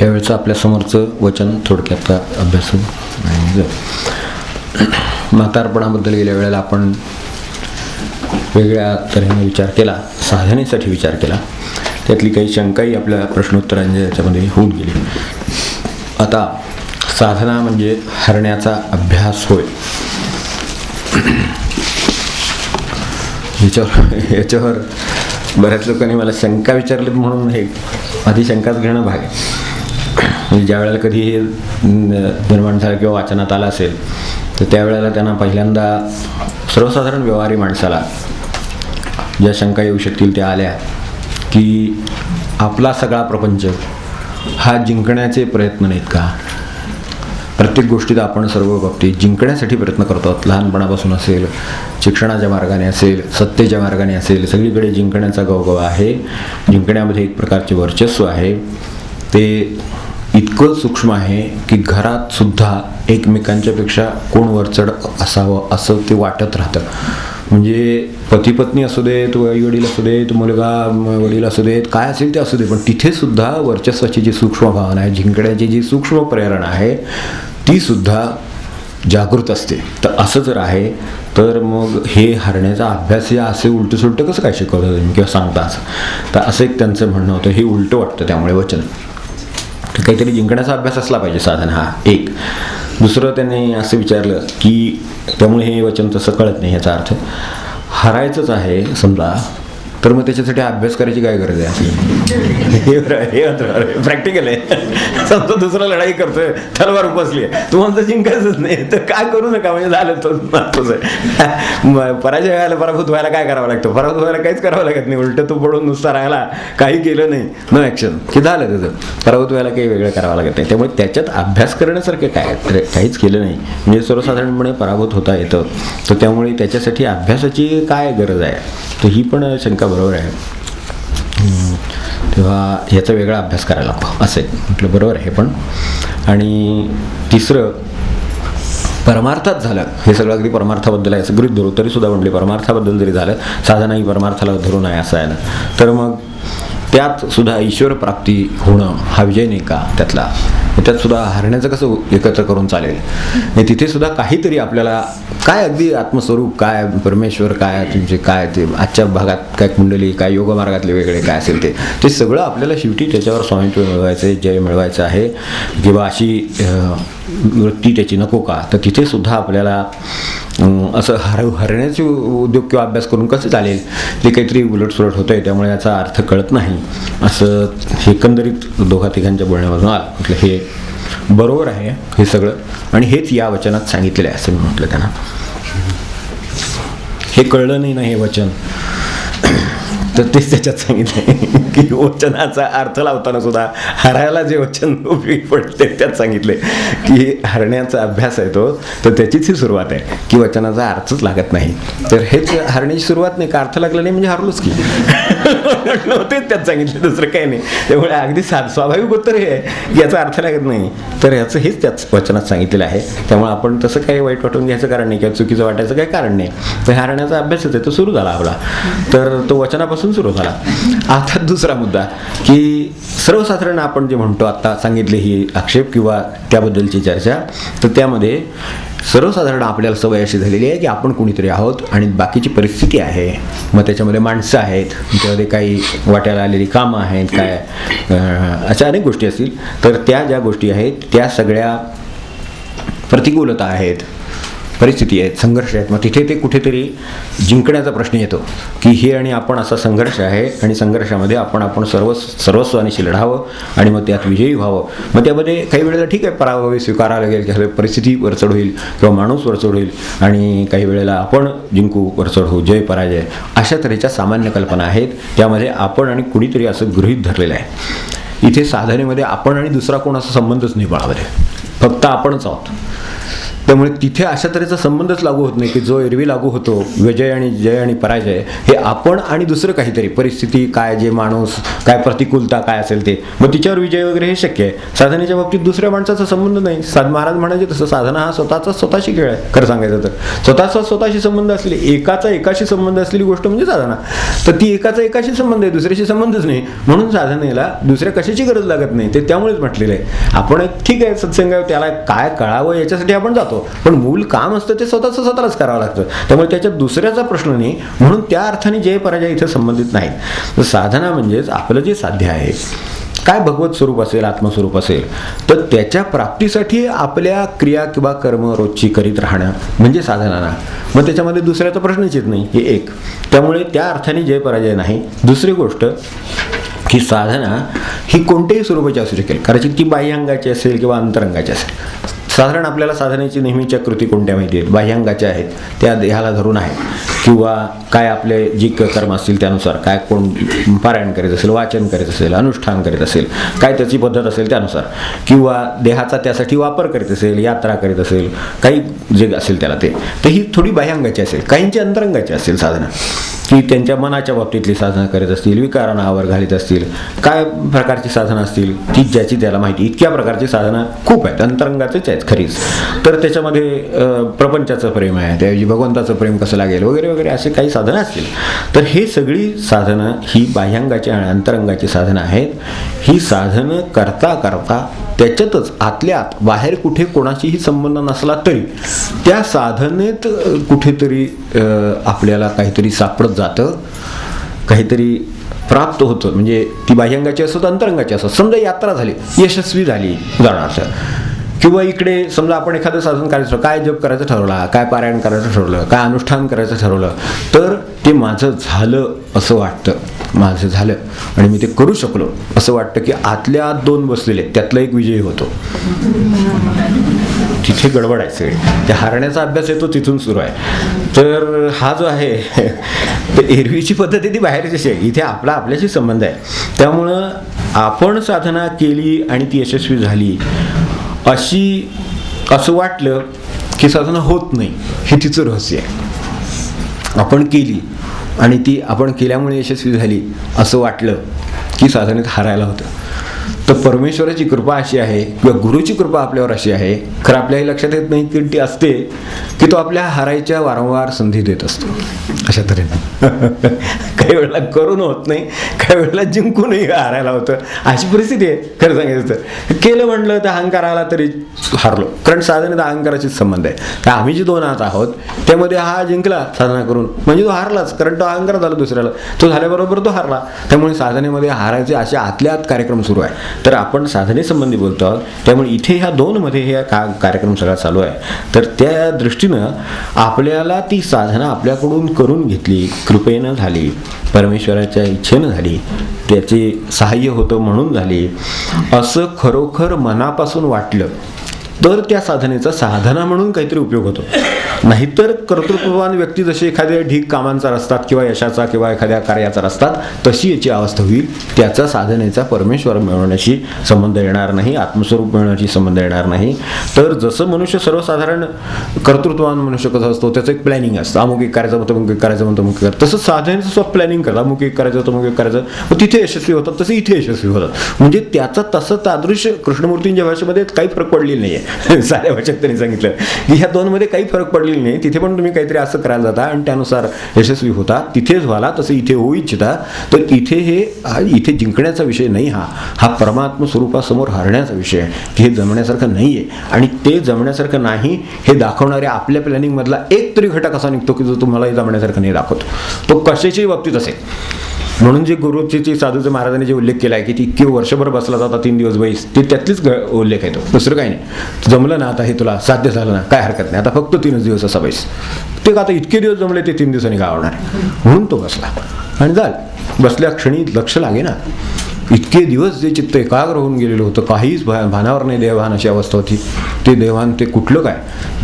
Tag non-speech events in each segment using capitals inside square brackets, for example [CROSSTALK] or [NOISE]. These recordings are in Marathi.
यावेळचं आपल्यासमोरचं वचन थोडक्यात अभ्यास नाही जाऊ. म्हातारपणाबद्दल गेल्या वेळेला आपण वेगळ्या तऱ्हेने विचार केला साधनेसाठी विचार केला. त्यातली काही शंकाही आपल्या प्रश्नोत्तरांच्या याच्यामध्ये होऊन गेली. आता साधना म्हणजे हरण्याचा अभ्यास होय. याच्यावर याच्यावर बऱ्याच लोकांनी मला शंका विचारली म्हणून हे आधी शंकाच घेणं भाग आहे. म्हणजे ज्या वेळेला कधी हे न- निर्माण झालं किंवा वाचनात आलं असेल तर त्यावेळेला त्यांना पहिल्यांदा सर्वसाधारण व्यवहारी माणसाला ज्या शंका येऊ शकतील त्या आल्या की आपला सगळा प्रपंच हा जिंकण्याचे प्रयत्न नाहीत का? प्रत्येक गोष्टीत आपण सर्व बाबतीत जिंकण्यासाठी प्रयत्न करतो. आहोत लहानपणापासून असेल शिक्षणाच्या मार्गाने असेल सत्तेच्या मार्गाने असेल सगळीकडे जिंकण्याचा गवगव आहे. जिंकण्यामध्ये एक प्रकारचे वर्चस्व आहे. ते इतकं सूक्ष्म आहे की घरात सुद्धा एकमेकांच्यापेक्षा कोण वरचढ असावं असं ते वाटत राहतं. म्हणजे पती पत्नी असू देत आई वडील असू देत मुलगा वडील असू देत काय असेल ते असू दे पण तिथे सुद्धा वर्चस्वाची जी सूक्ष्म भावना आहे जिंकण्याची जी सूक्ष्म प्रेरणा आहे ती सुद्धा जागृत असते. तर असं जर आहे तर मग हे हरण्याचा अभ्यास या असे उलटं सुलटं कसं काय शिकवलं तुम्ही किंवा सांगता असं? तर असं एक त्यांचं म्हणणं होतं हे उलटं वाटतं त्यामुळे वचन. तर काहीतरी जिंकण्याचा अभ्यास असला पाहिजे साधन हा एक. दुसरं त्यांनी असं विचारलं की त्यामुळे हे वचन तसं कळत नाही याचा अर्थ. हरायचंच आहे समजा तर मग त्याच्यासाठी अभ्यास करायची काय गरज आहे? हे प्रॅक्टिकल आहे समजा दुसरा लढाई करतोय तलवार उपसली आहे. तू म्हणतो जिंकायचंच नाही. तर काय करू नका? म्हणजे झालं तो आहे. पराजय व्हायला पराभूत व्हायला काय करावं लागतं? पराभूत व्हायला काहीच करावं लागत नाही. उलट तू पडून नुसता राहिला काही केलं नाही. नो ॲक्शन की झालं त्याचं? पराभूत व्हायला काही वेगळं करावं लागत नाही. त्यामुळे त्याच्यात अभ्यास करण्यासारखं काय? काहीच केलं नाही. म्हणजे सर्वसाधारणपणे पराभूत होता येतं. तर त्यामुळे त्याच्यासाठी अभ्यासाची काय गरज आहे? तर ही पण शंका बरोबर आहे. तेव्हा ह्याचा वेगळा अभ्यास करायला लागतो असं आहे म्हटलं बरोबर आहे पण. आणि तिसरं परमार्थात झालं. हे सगळं अगदी परमार्थाबद्दल आहे असं गृहित धरू तरी सुद्धा म्हणले परमार्थाबद्दल जरी झालं साधनाही परमार्थाला धरून आहे असं आहे ना. तर मग त्यात सुद्धा ईश्वर प्राप्ती होणं हा विजय नाही का त्यातला? त्यात सुद्धा हरण्याचं कसं एकत्र करून चालेल? आणि तिथे सुद्धा काहीतरी आपल्याला काय अगदी आत्मस्वरूप काय परमेश्वर काय तुमचे काय ते आजच्या भागात काय कुंडली काय योग मार्गातले वेगळे काय असेल ते ते सगळं आपल्याला शेवटी त्याच्यावर स्वामित्व मिळवायचं आहे जय मिळवायचं आहे. किंवा अशी वृत्ती त्याची नको का? तर तिथे सुद्धा आपल्याला असं हर हरण्याचे उद्योग किंवा अभ्यास करून कसं चालेल? ते काहीतरी उलटसुलट होतं आहे त्यामुळे याचा अर्थ कळत नाही. असं एकंदरीत दोघा तिघांच्या बोलण्यामधून आलं. म्हटलं हे बरोबर आहे हे सगळं. आणि हेच या वचनात सांगितलेलं आहे असं मी म्हटलं त्यांना. हे कळलं नाही ना हे वचन. तर तेच त्याच्यात सांगितलं की वचनाचा अर्थ लावताना सुद्धा हरायला जे वचन उपयोगी पडते त्यात सांगितले की हरण्याचा अभ्यास आहे तो तर त्याचीच ही सुरुवात आहे की वचनाचा अर्थच लागत नाही. तर हेच हरण्याची सुरुवात नाही का अर्थ लागला नाही म्हणजे हरलोच की? [LAUGHS] नव्हतेच त्यात सांगितलं दुसरं काही नाही. त्यामुळे अगदी सा स्वाभाविक उत्तर हे आहे याचा अर्थ लागत नाही. तर ह्याचं हेच त्याच वचनात सांगितलेलं आहे. त्यामुळे आपण तसं काही वाईट वाटून घ्यायचं कारण नाही किंवा चुकीचं वाटायचं काही कारण नाही. तर हरण्याचा अभ्यासच आहे तो सुरू झाला आपला. तर तो वचनापासून सुरू झाला. आता दुसरा मुद्दा की सर्वसाधारण आपण जे म्हणतो आता सांगितले ही आक्षेप किंवा त्याबद्दलची चर्चा तर त्यामध्ये सर्वसाधारण आपल्याला सवय अशी झालेली आहे की आपण कुणीतरी आहोत आणि बाकीची परिस्थिती आहे. मग त्याच्यामध्ये माणसं आहेत त्याच्यामध्ये काही वाट्याला आलेली कामं आहेत काय अशा अनेक गोष्टी असतील. तर त्या ज्या गोष्टी आहेत त्या सगळ्या प्रतिकूलता आहेत. परिस्थिती आहेत संघर्ष आहेत मग तिथे ते कुठेतरी जिंकण्याचा प्रश्न येतो की हे आणि आपण असा संघर्ष आहे आणि संघर्षामध्ये आपण आपण सर्व सर्वस्वानिशी लढावं आणि मग त्यात विजयी व्हावं. मग त्यामध्ये काही वेळेला ठीक आहे पराभव स्वीकारावं लागेल की परिस्थिती वरचढ होईल किंवा माणूस वरचढ होईल आणि काही वेळेला आपण जिंकू वरचढ होऊ जय पराजय. अशा तऱ्हेच्या सामान्य कल्पना आहेत. त्यामध्ये आपण आणि कुणीतरी असं गृहीत धरलेलं आहे. इथे साधनेमध्ये आपण आणि दुसरा कोण असा संबंधच नाही बळामध्ये फक्त आपणच आहोत. त्यामुळे तिथे अशा तऱ्हेचा संबंधच लागू होत नाही की जो एरवी लागू होतो विजय आणि जय आणि पराजय हे आपण आणि दुसरं काहीतरी परिस्थिती काय जे माणूस काय प्रतिकूलता काय असेल ते. मग तिच्यावर विजय वगैरे हे शक्य आहे. साधनेच्या बाबतीत दुसऱ्या माणसाचा संबंध नाही. साध महाराज म्हणायचे तसं साधना हा स्वतःचा स्वतःशी खेळ आहे खरं सांगायचं तर. स्वतःचा स्वतःशी संबंध असलेली एकाचा एकाशी संबंध असलेली गोष्ट म्हणजे साधना. तर ती एकाचा एकाशी संबंध आहे दुसऱ्याशी संबंधच नाही. म्हणून साधनेला दुसऱ्या कशाची गरज लागत नाही ते त्यामुळेच म्हटलेलं आहे. आपण ठीक आहे सत्संग त्याला काय कळावं याच्यासाठी आपण जातो. पण मूल काम असतं ते स्वतःचं स्वतःलाच करावं लागतं. त्यामुळे त्याच्यात दुसऱ्याचा प्रश्न नाही म्हणून त्या अर्थाने जय पराजय इथं संबंधित नाहीत. तर साधना म्हणजेच आपलं जे साध्य आहे काय भगवत स्वरूप असेल आत्मस्वरूप असेल तर त्याच्या प्राप्तीसाठी आपल्या क्रिया किंवा कर्म रोजची करीत राहणं म्हणजे साधनाना मग त्याच्यामध्ये दुसऱ्याचा प्रश्नच येत नाही हे एक. त्यामुळे त्या अर्थाने जय पराजय नाही. दुसरी गोष्ट ही साधना ही कोणत्याही स्वरूपाची असू शकेल. कारण ती बाह्यांगाची असेल किंवा अंतरंगाची असेल. साधारण आपल्याला साधनेची नेहमीच्या कृती कोणत्या माहिती आहेत? बाह्यांगाच्या आहेत त्या देहाला धरून आहेत. किंवा काय आपले जी क- कर्म असतील त्यानुसार काय कोण पारायण करीत असेल वाचन करीत असेल अनुष्ठान करीत असेल काय त्याची पद्धत असेल त्यानुसार. किंवा देहाचा त्यासाठी वापर करीत असेल यात्रा करीत असेल काही जे असेल त्याला ते. तर ही थोडी बाह्यांगाची असेल काहींची अंतरंगाची असेल साधना. की त्यांच्या मनाच्या बाबतीतली साधना करीत असतील विकारांना आवर घालीत असतील काय प्रकारची साधना असतील ती ज्याची त्याला माहिती इतक्या प्रकारची साधना खूप आहेत अंतरंगाचेच आहेत खरीच. तर त्याच्यामध्ये प्रपंचाचं प्रेम आहे त्याऐवजी भगवंताचं प्रेम कसं लागेल वगैरे वगैरे असे काही साधनं असतील. तर हे सगळी साधनं ही बाह्यांगाची आणि अंतरंगाची साधनं आहेत. ही साधनं करता करता त्याच्यातच आतल्या आत बाहेर कुठे कोणाशीही संबंध नसला तरी त्या साधनेत कुठेतरी आपल्याला काहीतरी सापडत जातं. काहीतरी प्राप्त होतं. म्हणजे ती बाह्यंगाची असो तर अंतरंगाची असो. समजा यात्रा झाली यशस्वी झाली उदाहरणार्थ. किंवा इकडे समजा आपण एखादं साधन करायचं काय जप करायचं ठरवला काय पारायण करायचं ठरवलं काय अनुष्ठान करायचं ठरवलं तर ते माझं झालं असं वाटतं. माझं झालं आणि मी ते करू शकलो असं वाटतं की आतल्या आत दोन बसलेले त्यातला एक विजयी होतो. तिथे गडबड आहे सगळी त्या हारण्याचा अभ्यास येतो तिथून सुरू आहे. तर हा जो आहे तर एरवीची पद्धत ती बाहेरची आहे. इथे आपला आपल्याशी संबंध आहे. त्यामुळं आपण साधना केली आणि ती यशस्वी झाली अशी असं वाटलं की साधना होत नाही. हे तिचं रहस्य आहे. आपण केली आणि ती आपण केल्यामुळे यशस्वी झाली असं वाटलं की साधनेत हारायला होतं. तर परमेश्वराची कृपा अशी आहे किंवा गुरुची कृपा आपल्यावर अशी आहे. खरं आपल्याही लक्षात येत नाही की ती असते की तो आपल्या हारायच्या वारंवार संधी देत असतो. अशा तऱ्हेनं. [LAUGHS] काही वेळेला करून होत नाही काही वेळेला जिंकूनही हारायला होतं. अशी परिस्थिती आहे खरं सांगायचं तर. केलं म्हटलं तर अहंकार आला तरी हारलो. कारण तर अहंकाराशीच संबंध आहे. तर आम्ही जे दोन हात आहोत त्यामध्ये हा जिंकला साधना करून. म्हणजे तो हारलाच कारण तो अहंकार झाला दुसऱ्याला. तो झाल्याबरोबर तो हारला. त्यामुळे साधनेमध्ये हारायचे असे आतल्या आत कार्यक्रम सुरू आहे. तर आपण साधनेसंबंधी बोलतो आहोत. त्यामुळे इथे ह्या दोनमध्ये हे का कार्यक्रम सगळा चालू आहे. तर त्या दृष्टीनं आपल्याला ती साधना आपल्याकडून करून घेतली कृपेनं झाली परमेश्वराच्या इच्छेनं झाली त्याचे सहाय्य होतं म्हणून झाली असं खरोखर मनापासून वाटलं. तर त्या साधनेचा साधना म्हणून काहीतरी उपयोग होतो. नाहीतर कर्तृत्ववान व्यक्ती जशी एखाद्या ढीक कामांचा रस्तात किंवा यशाचा किंवा एखाद्या कार्याचा रस्तात तशी याची अवस्था होईल. त्याचा साधनेचा परमेश्वर मिळवण्याशी संबंध येणार नाही आत्मस्वरूप मिळवण्याशी संबंध येणार नाही. तर जसं मनुष्य सर्वसाधारण कर्तृत्ववान मनुष्य कसं असतो त्याचं एक प्लॅनिंग असतं. अमुक एक करायचं होतं मग एक करायचं म्हणतो मग तसं साधनेचं स्वतः प्लॅनिंग करतात. अमुक एक करायचं होतं अमुक एक करायचं मग तिथे यशस्वी होतात तसे इथे यशस्वी होतात. म्हणजे त्याचा तसं तादृश कृष्णमूर्तींच्या भाषेमध्ये काही फरक पडलेला नाही आहे [LAUGHS] साऱ्या भाषेत त्यांनी सांगितलं. की ह्या दोनमध्ये काही फरक पडलेला नाही. तिथे पण तुम्ही काहीतरी असं करायला जाता आणि त्यानुसार यशस्वी होता. तिथेच व्हाला तसं इथे होऊ इच्छिता. तर इथे हे इथे जिंकण्याचा विषय नाही हा. हा परमात्म स्वरूपासमोर हरण्याचा विषय आहे की हे जमण्यासारखं नाही आहे आणि ते जमण्यासारखं नाही हे दाखवणाऱ्या आपल्या प्लॅनिंगमधला एक तरी घटक असा निघतो की जो तुम्हाला हे जमण्यासारखं नाही दाखवतो. तो कशाच्याही बाबतीत असेल. म्हणून जे गुरुची जी साधूचे महाराजांनी जे उल्लेख केला आहे की ती इतके वर्षभर बसला जाता तीन दिवस बैस ते त्यातलीच ग- उल्लेख आहे तो. दुसरं काही नाही. जमलं ना आता हे तुला? साध्य झालं ना? काय हरकत नाही. आता फक्त तीनच दिवस असा बैस. ते का आता इतके दिवस जमले ते तीन दिवसांनी गावणार म्हणून तो बसला. आणि झालं. बसल्या क्षणी लक्ष लागे ना इतके दिवस जे चित्त एकाग्र होऊन गेलेलं होतं काहीच भा भानावर नाही देवभान अशी अवस्था होती. ते देवान ते कुठलं काय?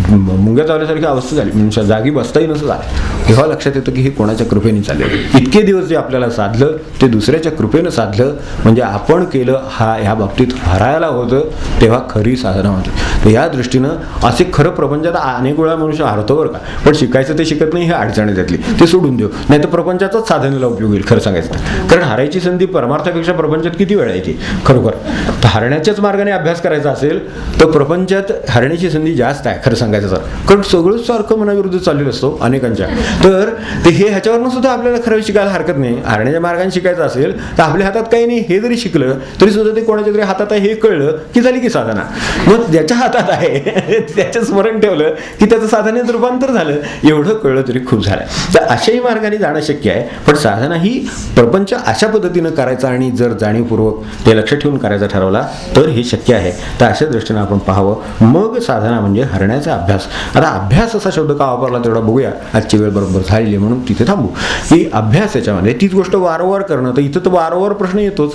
मुंग्यात मुंग्या चावल्यासारखी अवस्था झाली. म्हणजे जागी बसताही नसं झालं. तेव्हा लक्षात येतं की हे कोणाच्या कृपेने चालेल इतके दिवस जे आपल्याला साधलं ते दुसऱ्याच्या कृपेनं साधलं म्हणजे आपण केलं हा ह्या बाबतीत हरायला होतं तेव्हा खरी साधना होती. तर या दृष्टीनं असे खरं प्रपंचात अनेक वेळा मनुष्य हरतो बरं का. पण शिकायचं ते शिकत नाही हे अडचण त्यातली. ते सोडून देऊ. नाही तर प्रपंचाचाच साधनेला उपयोग होईल खरं सांगायचं कारण हरायची संधी परमार्थापेक्षा प्रपंचात किती वेळ येते खरोखर. तर हरण्याच्याच मार्गाने अभ्यास करायचा असेल तर प्रपंचात हरण्याची संधी जास्त आहे खरं सांगायचं तर. कारण सगळंच सारखं मनाविरुद्ध चाललेलं असतो अनेकांच्या. तर ते हे ह्याच्यावरनं सुद्धा आपल्याला खरं शिकायला हरकत नाही. हरण्याच्या मार्गाने शिकायचं असेल तर आपल्या हातात काही नाही हे जरी शिकलं तरी सुद्धा ते कोणाच्या तरी हातात आहे हे कळलं की झाली की साधना. मग ज्याच्या हातात आहे त्याचं स्मरण ठेवलं की त्याचं साधनेत रूपांतर झालं एवढं कळलं तरी खूप झालं. तर अशाही मार्गाने जाणं शक्य आहे. पण साधना ही प्रपंच अशा पद्धतीनं करायचा आणि जर जाणीवपूर्वक ते लक्ष ठेवून करायचा ठरवला तर हे शक्य आहे. तर अशा दृष्टीनं आपण पाहावं मग साधना म्हणजे हरण्याचा अभ्यास. आता अभ्यास असा शब्द का वापरला तेवढा बघूया. आजची वेळ बरोबर झालेली म्हणून तिथे थांबू. की अभ्यास याच्यामध्ये तीच गोष्ट वारंवार करणं तर इथं तर वारंवार प्रश्न येतोच.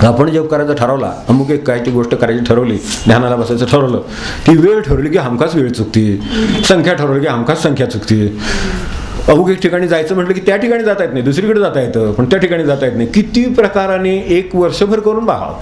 आपण जप करायचा ठरवला अमुक एक काय ती गोष्ट करायची ठरवली ध्यानाला बसायचं ठरवलं ती वेळ ठरवली की हमखास वेळ चुकते. संख्या ठरवली की हमखास संख्या चुकते. अमुक एक ठिकाणी जायचं म्हटलं की त्या ठिकाणी जाता येत नाही दुसरीकडे जाता येतं पण त्या ठिकाणी जाता येत नाही. किती प्रकाराने एक वर्षभर करून पहावं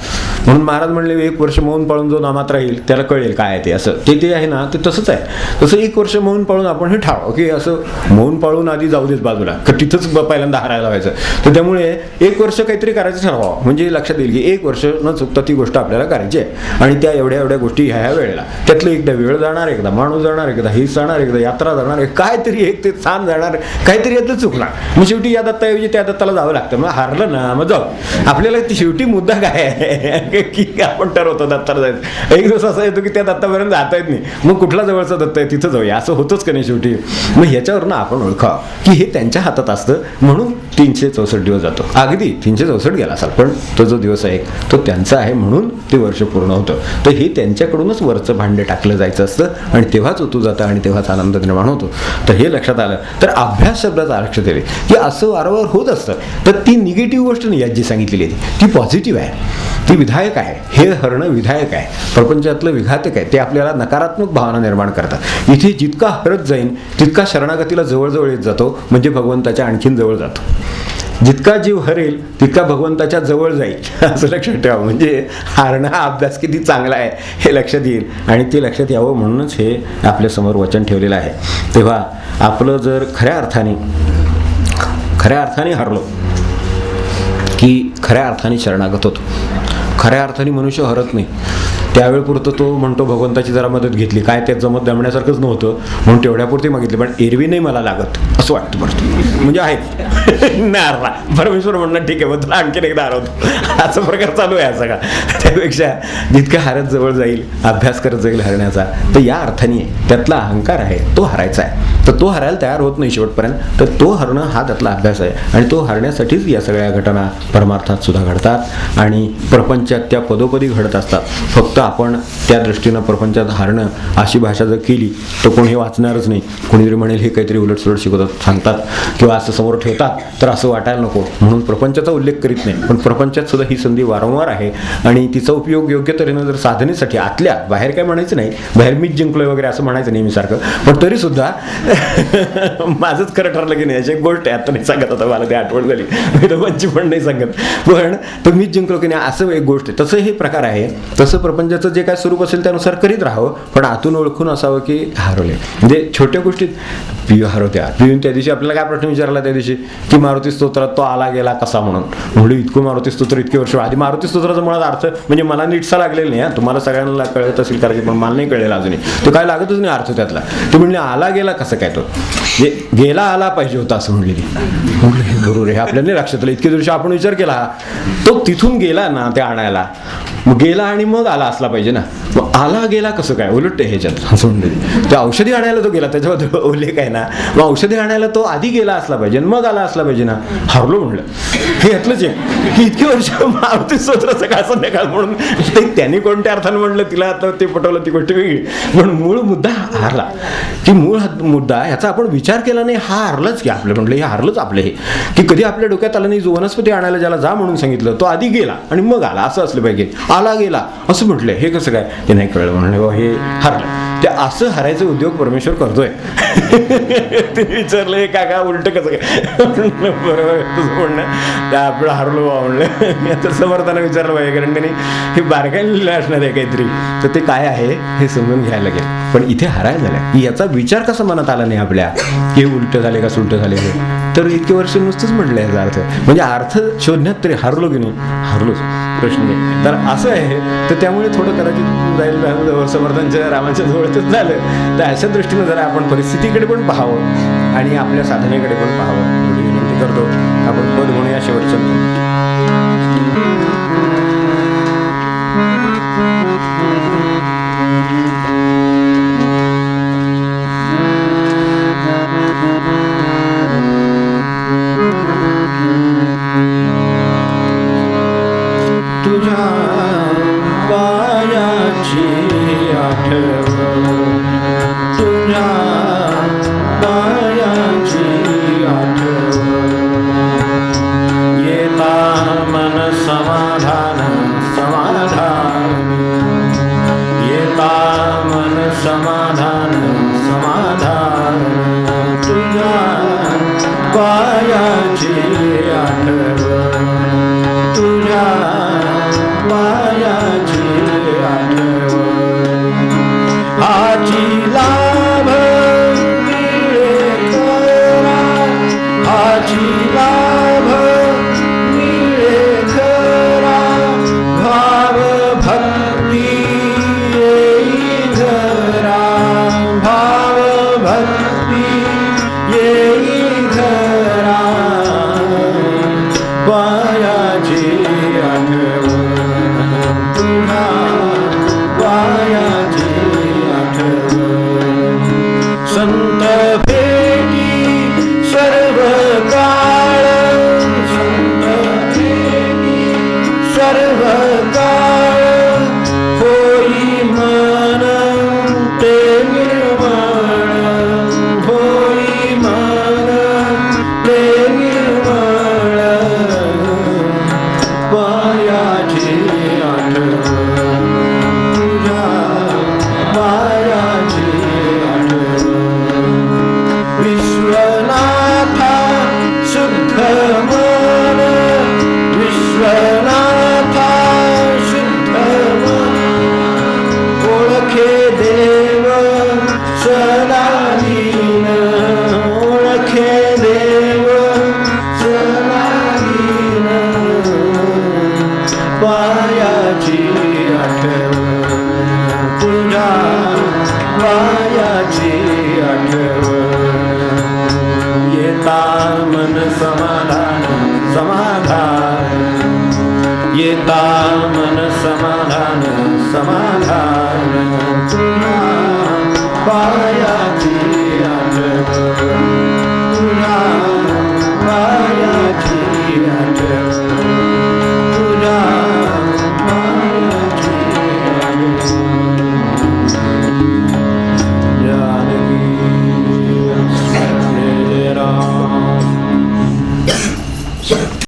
म्हणून महाराज म्हणले एक वर्ष मौन पाळून जो नामात राहील त्याला कळेल काय आहे ते. असं ते ते आहे ना ते तसंच आहे. तसं एक वर्ष मौन पाळून आपण हे ठाव की असं मौन पाळून आधी जाऊ देत बाजूला. तर तिथंच पहिल्यांदा हारायला व्हायचं. तर त्यामुळे एक वर्ष काहीतरी करायचं ठरवावं म्हणजे लक्षात येईल की एक वर्ष न चुकता ती गोष्ट आपल्याला करायची आहे. आणि त्या एवढ्या एवढ्या गोष्टी ह्या ह्या वेळेला. त्यातलं एकदा वेळ जाणार एकदा माणूस जाणार एकदा हिस जाणार एकदा यात्रा जाणार काहीतरी एक ते छान जाणार काहीतरी यातलं चुकणार मग शेवटी या दत्ताऐवजी त्या दत्ताला जावं लागतं. मग हारलं ना मग जाऊ. आपल्याला शेवटी मुद्दा काय आहे? [LAUGHS] की आपण ठरवतो दत्ताला जायचं. एक दिवस असा येतो की त्या दत्तापर्यंत जाता येत नाही. मग कुठला जवळचा दत्त आहे? तिथं जाऊया. असं होतंच का नाही शेवटी? मग ह्याच्यावरनं आपण ओळखावं की हे त्यांच्या हातात असतं. म्हणून तीनशे चौसष्ट दिवस जातो. अगदी तीनशे चौसष्ट गेला असाल पण तो जो दिवस आहे तो त्यांचा आहे म्हणून ते वर्ष पूर्ण होतं. तर हे त्यांच्याकडूनच वरचं भांडे टाकलं जायचं असतं आणि तेव्हाच ओतू जातं आणि तेव्हाच आनंद निर्माण होतो. तर हे लक्षात आलं. तर अभ्यास शब्दाचा लक्षात दिले. की असं वारंवार होत असतं तर ती निगेटिव्ह गोष्ट नाही यात जी सांगितलेली आहे. ती पॉझिटिव्ह आहे. ती विधायक आहे. हे हरणं विधायक आहे. प्रपंचातलं विघातक आहे. ते आपल्याला नकारात्मक भावना निर्माण करतात. इथे जितका हरत जाईन तितका शरणागतीला जवळजवळ येत जातो. म्हणजे भगवंताच्या आणखीन जवळ जातो. जितका जीव हरेल तितका भगवंताच्या जवळ जाईल. [LAUGHS] असं लक्षात ठेवा. म्हणजे हारणं हा अभ्यास किती चांगला आहे हे लक्षात येईल. आणि ते लक्षात यावं म्हणूनच हे आपल्यासमोर वचन ठेवलेलं आहे. तेव्हा आपलं जर खऱ्या अर्थाने खऱ्या अर्थाने हरलो की खऱ्या अर्थाने शरणागत होतो. खऱ्या अर्थाने मनुष्य हरत नाही. त्यावेळेपुरतं तो म्हणतो भगवंताची जरा मदत घेतली. काय त्यात जमत जमण्यासारखंच नव्हतं. म्हणून तेवढ्यापुरती मागितली पण एरवी नाही मला लागत. असं वाटतं बरं. म्हणजे आहे. [LAUGHS] नारला परमेश्वर म्हणणं ठीक आहे मग तुला आणखीन एकदा हरवतो. [LAUGHS] असा प्रकार चालू आहे सगळा. त्यापेक्षा जितकं हरत जवळ जाईल अभ्यास करत जाईल हरण्याचा तर या अर्थाने त्यातला अहंकार आहे तो हरायचा आहे. तर तो हरायला तयार होत नाही शेवटपर्यंत. तर तो हरणं हा त्यातला अभ्यास आहे. आणि तो हरण्यासाठीच या सगळ्या घटना परमार्थात सुद्धा घडतात. आणि प्रपंचात त्या पदोपदी घडत असतात. फक्त आपण त्या दृष्टीनं प्रपंचात हारणं अशी भाषा जर केली तर कोणी हे वाचणारच नाही. कोणीतरी म्हणेल हे काहीतरी उलटसुलट शिकवतात सांगतात किंवा असं समोर ठेवतात तर असं वाटायला नको. म्हणून प्रपंचाचा उल्लेख करीत नाही. पण प्रपंचात सुद्धा ही संधी वारंवार आहे आणि तिचा उपयोग योग्य तऱ्हेनं जर साधनेसाठी आतल्या बाहेर काय म्हणायचं नाही बाहेर मीच जिंकलोय वगैरे असं म्हणायचं नेहमीसारखं. पण तरी सुद्धा [LAUGHS] माझंच खरं ठरलं की नाही अशी एक गोष्ट आहे. आता नाही सांगत आता मला ती आठवण झाली. मी तर पण नाही सांगत. पण तर मीच जिंकलो की नाही असं एक गोष्ट आहे. तसं हे प्रकार आहे. तसं त्याचं जे काय स्वरूप असेल त्यानुसार करीत राहावं. पण आतून ओळखून असावं की हरवले म्हणजे छोट्या गोष्टीत पियू हरवत्या पियून त्या दिवशी आपल्याला काय प्रश्न विचारला त्या दिवशी? की मारुती स्तोत्रात तो आला गेला कसा म्हणून? म्हणून इतकं मारुती स्तोत्र इतके वर्ष आधी मारुती स्तोत्राचा मुळात अर्थ म्हणजे मला नीटसा लागलेला नाही तुम्हाला सगळ्यांना कळत असेल करायचे पण मला नाही कळलेला अजूनही. तो काय लागतच नाही अर्थ त्यातला. ते म्हणले आला गेला कसं काय तो? म्हणजे गेला आला पाहिजे होता असं म्हणलेली बरोबर हे आपल्याला नाही लक्षात आलं. इतके दिवशी आपण विचार केला तो तिथून गेला ना ते आणायला. मग गेला आणि मग आला असला पाहिजे ना. मग आला गेला कसं काय? उलट ह्याच्यात असं म्हणले ते औषधी आणायला तो गेला त्याच्याबद्दल उल्लेख आहे ना. मग औषधी आणायला तो आधी गेला असला पाहिजे मग आला असला पाहिजे ना. हरलो म्हणलं. हे यातलंच आहे की इतकी वर्ष मारुती स्तोत्र सकाळ संध्याकाळ म्हणून ते त्यांनी कोणत्या अर्थानं म्हणलं तिला आता ते पटवलं ती गोष्ट वेगळी. पण मूळ मुद्दा हारला. की मूळ मुद्दा ह्याचा आपण विचार केला नाही हा हारलाच की आपलं म्हटलं हे हारलंच आपलं हे. की कधी आपल्या डोक्यात आलं नाही जो वनस्पती आणायला ज्याला जा म्हणून सांगितलं तो आधी गेला आणि मग आला असं असलं पाहिजे. आला गेला. असं म्हटलं हे कसं काय? ते नाही कळलं. म्हणलं हे हरलं. ते असं हरायचं उद्योग परमेश्वर करतोय. [LAUGHS] [LAUGHS] ते विचारलं "हे काका उलट कसं काय? म्हणलं, बरोबर तुझं म्हणणं त्या आपलं हरलो बा म्हणलं. याचं समर्थानं विचारलं पाहिजे कारण त्यांनी हे बारकाईने लिहिलं असणार आहे काहीतरी. तर ते काय आहे हे समजून घ्यायला लागेल. पण इथे हराय झालं की याचा विचार कसा मनात आला नाही आपल्या? हे उलट झाले का सुलट झाले तर इतके वर्ष नुसतंच म्हटलं याचा अर्थ. म्हणजे अर्थ शोधण्यात तरी हरलो की नाही? हरलोच. प्रश्न नाही. तर असं आहे तर त्यामुळे थोडं कदाचित जाईल समर्थांच्या रामाच्या जवळच झालं. तर अशा दृष्टीनं जरा आपण परिस्थितीकडे पण पाहावं आणि आपल्या साधनेकडे पण पाहावं एवढी विनंती करतो. आपण पद म्हणूया शेवटचं God.